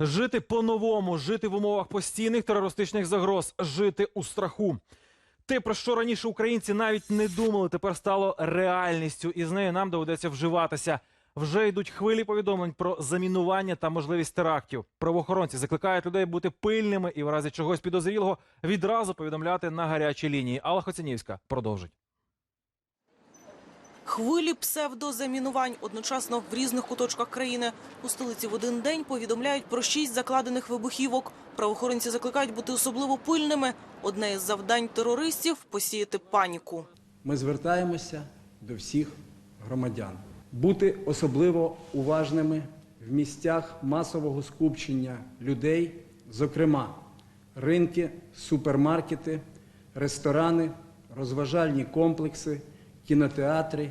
Жити по-новому, жити в умовах постійних терористичних загроз, жити у страху. Те, про що раніше українці навіть не думали, тепер стало реальністю, і з нею нам доведеться вживатися. Вже йдуть хвилі повідомлень про замінування та можливість терактів. Правоохоронці закликають людей бути пильними і в разі чогось підозрілого відразу повідомляти на гарячій лінії. Алла Хоцянівська продовжить. Хвилі псевдозамінувань одночасно в різних куточках країни. У столиці в один день повідомляють про шість закладених вибухівок. Правоохоронці закликають бути особливо пильними. Одне із завдань терористів – посіяти паніку. Ми звертаємося до всіх громадян бути особливо уважними в місцях масового скупчення людей, зокрема ринки, супермаркети, ресторани, розважальні комплекси, кінотеатри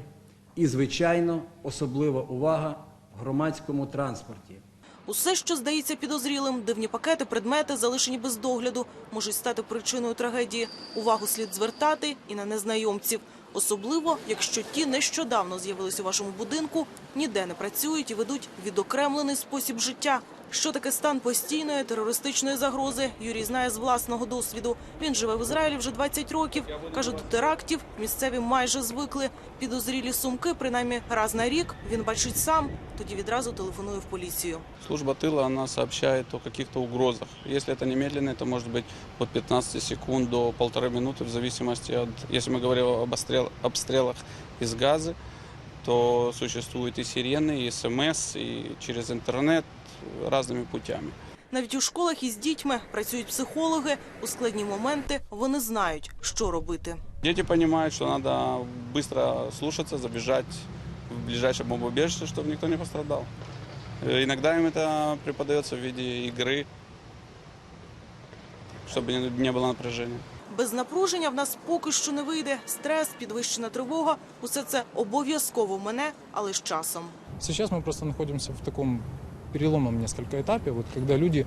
і, звичайно, особлива увага в громадському транспорті. Усе, що здається підозрілим, дивні пакети, предмети, залишені без догляду, можуть стати причиною трагедії. Увагу слід звертати і на незнайомців. Особливо, якщо ті нещодавно з'явились у вашому будинку, ніде не працюють і ведуть відокремлений спосіб життя. Що таке стан постійної терористичної загрози, Юрій знає з власного досвіду. Він живе в Ізраїлі вже 20 років. Каже, до терактів місцеві майже звикли. Підозрілі сумки, принаймні раз на рік, він бачить сам, тоді відразу телефонує в поліцію. Служба тыла, она сообщает о каких-то угрозах. Если это немедленно, это может быть от 15 секунд до полторы минуты, в зависимости от, если мы говорим об обстрел- обстрелах из газа, то существуют и сирены, и СМС, и через интернет разными путями. Навіть у школах із дітьми працюють психологи. У складні моменти вони знають, що робити. Дети понимают, что надо быстро слушаться, забежать в ближайшее бомбоубежище, чтобы никто не пострадал. Э, Иногда им это преподается в виде игры, чтобы не- не было напряжения. Без напруження в нас поки що не вийде. Стрес, підвищена тривога – усе це обов'язково мене, але з часом. Сейчас мы просто находимся в таком переломном несколько этапе, вот когда люди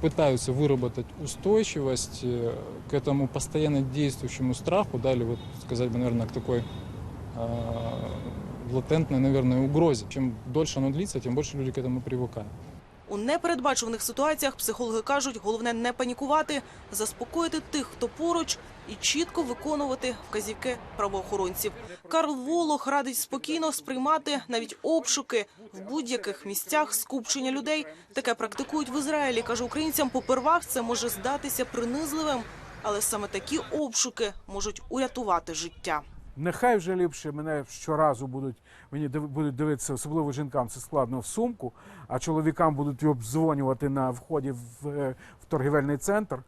пытаются выработать устойчивость э, к этому постоянно действующему страху, да, или вот сказать бы, наверное, к такой э, латентной, наверное, угрозе. Чем дольше оно длится, тем больше люди к этому привыкают. У непередбачуваних ситуаціях психологи кажуть, головне не панікувати, заспокоїти тих, хто поруч, і чітко виконувати вказівки правоохоронців. Карл Волох радить спокійно сприймати навіть обшуки в будь-яких місцях скупчення людей. Таке практикують в Ізраїлі. каже українцям. Попервах це може здатися принизливим, але саме такі обшуки можуть урятувати життя. Нехай вже ліпше мене щоразу будуть мені будуть дивитися, особливо жінкам це складно в сумку, а чоловікам будуть обдзвонювати на вході в, е, в торгівельний центр.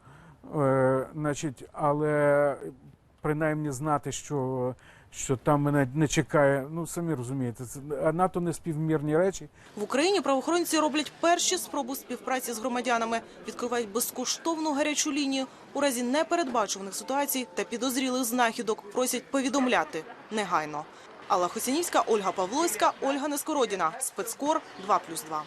Е, значить, але принаймні знати, що, що там мене не чекає. Ну самі розумієте, це а надто неспівмірні речі. В Україні правоохоронці роблять перші спроби співпраці з громадянами, відкривають безкоштовну гарячу лінію. У разі непередбачуваних ситуацій та підозрілих знахідок просять повідомляти негайно. Алла Хосянівська, Ольга Павловська, Ольга Нескородіна. Спецкор 2+,2.